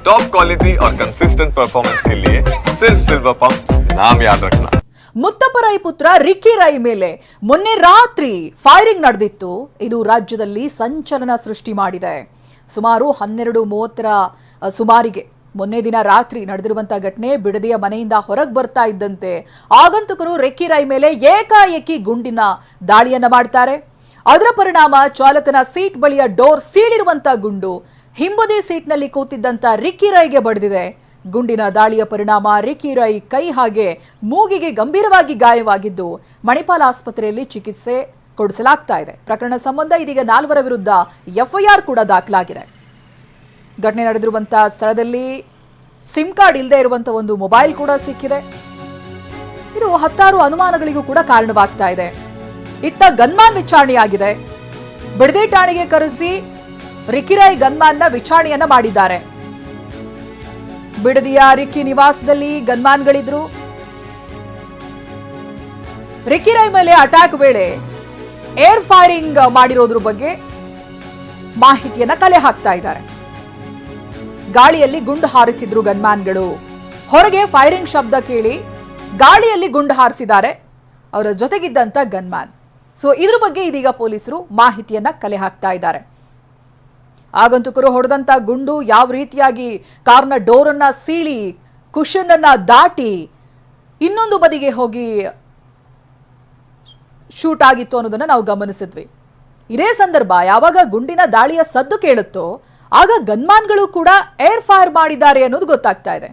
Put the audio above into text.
Top quality और consistent performance के लिए सिर्फ सिल्वर पंप नाम याद रखना ಮುತ್ತಪ್ಪ ರೈ ಪುತ್ರ ರಿಕ್ಕಿ ರೈ ಮೇಲೆ ಮೊನ್ನೆ ರಾತ್ರಿ ಫೈರಿಂಗ್ ನಡೆದಿತ್ತು ಇದು ರಾಜ್ಯದಲ್ಲಿ ಸಂಚಲನ ಸೃಷ್ಟಿ ಮಾಡಿದೆ ಸುಮಾರು ಹನ್ನೆರಡು ಮೂವತ್ತರ ಅ, ಸುಮಾರಿಗೆ ಮೊನ್ನೆ ದಿನ ರಾತ್ರಿ ನಡೆದಿರುವಂತಹ ಘಟನೆ ಬಿಡದಿಯ ಮನೆಯಿಂದ ಹೊರಗೆ ಬರ್ತಾ ಇದ್ದಂತೆ ಆಗಂತುಕರು ರೆಕ್ಕಿ ರೈ ಮೇಲೆ ಏಕಾಏಕಿ ಗುಂಡಿನ ದಾಳಿಯನ್ನ ಮಾಡ್ತಾರೆ ಅದರ ಪರಿಣಾಮ ಚಾಲಕನ ಸೀಟ್ ಬಳಿಯ ಡೋರ್ ಸೀಳಿರುವಂತ ಗುಂಡು ಹಿಂಬದಿ ಸೀಟ್ನಲ್ಲಿ ಕೂತಿದ್ದಂತ ರಿಕ್ಕಿ ರೈಗೆ ಬಡಿದಿದೆ. ಗುಂಡಿನ ದಾಳಿಯ ಪರಿಣಾಮ ರಿಕ್ಕಿ ರೈ ಕೈ ಹಾಗೆ ಮೂಗಿಗೆ ಗಂಭೀರವಾಗಿ ಗಾಯವಾಗಿದ್ದು ಮಣಿಪಾಲ್ ಆಸ್ಪತ್ರೆಯಲ್ಲಿ ಚಿಕಿತ್ಸೆ ಕೊಡಿಸಲಾಗ್ತಾ ಇದೆ. ಪ್ರಕರಣ ಸಂಬಂಧ ಇದೀಗ ನಾಲ್ವರ ವಿರುದ್ಧ ಎಫ್ಐಆರ್ ಕೂಡ ದಾಖಲಾಗಿದೆ. ಘಟನೆ ನಡೆದಿರುವಂತಹ ಸ್ಥಳದಲ್ಲಿ ಸಿಮ್ ಕಾರ್ಡ್ ಇಲ್ಲದೆ ಇರುವಂತಹ ಒಂದು ಮೊಬೈಲ್ ಕೂಡ ಸಿಕ್ಕಿದೆ. ಇದು ಹತ್ತಾರು ಅನುಮಾನಗಳಿಗೂ ಕೂಡ ಕಾರಣವಾಗ್ತಾ ಇದೆ. ಇತ್ತ ಗನ್ಮಾನ್ ವಿಚಾರಣೆಯಾಗಿದೆ. ಬಿಡದೆ ಠಾಣೆಗೆ ಕರೆಸಿ ರಿಕಿರಾಯ್ ಗನ್ಮ್ಯಾನ್ನ ವಿಚಾರಣೆಯನ್ನ ಮಾಡಿದ್ದಾರೆ. ಬಿಡದಿಯ ರಿಕ್ಕಿ ನಿವಾಸದಲ್ಲಿ ಗನ್ಮ್ಯಾನ್ಗಳಿದ್ರು ರಿಕಿರಾಯ್ ಮೇಲೆ ಅಟ್ಯಾಕ್ ವೇಳೆ ಏರ್ ಫೈರಿಂಗ್ ಮಾಡಿರೋದ್ರ ಬಗ್ಗೆ ಮಾಹಿತಿಯನ್ನ ಕಲೆ ಹಾಕ್ತಾ ಇದ್ದಾರೆ. ಗಾಳಿಯಲ್ಲಿ ಗುಂಡು ಹಾರಿಸಿದ್ರು ಗನ್ಮ್ಯಾನ್ಗಳು ಹೊರಗೆ ಫೈರಿಂಗ್ ಶಬ್ದ ಕೇಳಿ ಗಾಳಿಯಲ್ಲಿ ಗುಂಡು ಹಾರಿಸಿದ್ದಾರೆ ಅವರ ಜೊತೆಗಿದ್ದಂತ ಗನ್ಮ್ಯಾನ್ ಸೊ ಇದ್ರ ಬಗ್ಗೆ ಇದೀಗ ಪೊಲೀಸರು ಮಾಹಿತಿಯನ್ನ ಕಲೆ ಹಾಕ್ತಾ ಇದ್ದಾರೆ. ಆಗಂತುಕರು ಹೊಡೆದಂತ ಗುಂಡು ಯಾವ ರೀತಿಯಾಗಿ ಕಾರ್ನ ಡೋರನ್ನ ಸೀಳಿ ಕುಶನ್ ಅನ್ನ ದಾಟಿ ಇನ್ನೊಂದು ಬದಿಗೆ ಹೋಗಿ ಶೂಟ್ ಆಗಿತ್ತು ಅನ್ನೋದನ್ನ ನಾವು ಗಮನಿಸಿದ್ವಿ. ಇದೇ ಸಂದರ್ಭ ಯಾವಾಗ ಗುಂಡಿನ ದಾಳಿಯ ಸದ್ದು ಕೇಳುತ್ತೋ ಆಗ ಗನ್ಮಾನ್ಗಳು ಕೂಡ ಏರ್ ಫೈರ್ ಮಾಡಿದ್ದಾರೆ ಅನ್ನೋದು ಗೊತ್ತಾಗ್ತಾ ಇದೆ.